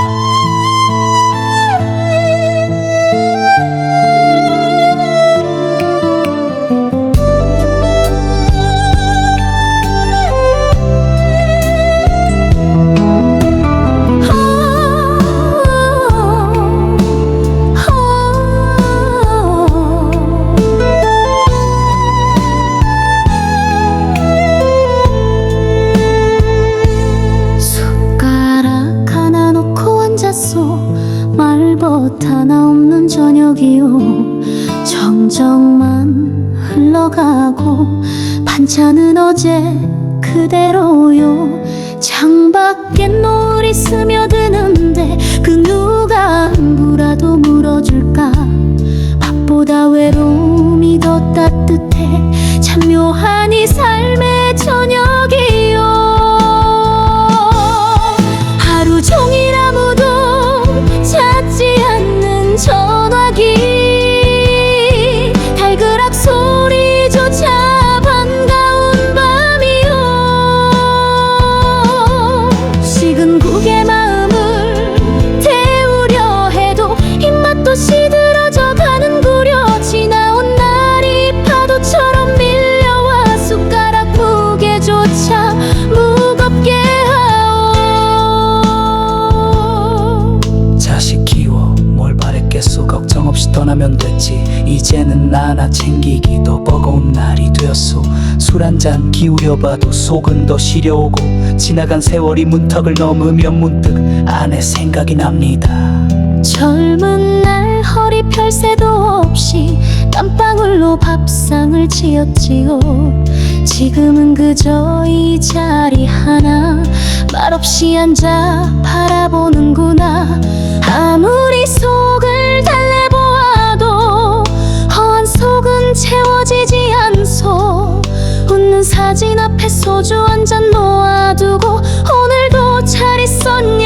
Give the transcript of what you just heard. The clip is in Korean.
Música 말벗 하나 없는 저녁이요. 정적만 흘러가고 반찬은 어제 그대로요. 창밖에 노을이 스며드는데 그 누가 안부라도 물어줄까? 밥보다 외로움이 더 따뜻해. 참 묘한 이 삶의 저녁이 떠나면 됐지. 이제는 나 하나 챙기기도 버거운 날이 되었소. 술 한 잔 기울여봐도 속은 더 시려오고 지나간 세월이 문턱을 넘으면 문득 아내 생각이 납니다. 젊은 날 허리 펼 새도 없이 땀방울로 밥상을 지었지요. 지금은 그저 이 자리 하나 말없이 앉아 바라보는구나 사진 앞에 소주 한 잔 놓아두고 오늘도 잘 있었니?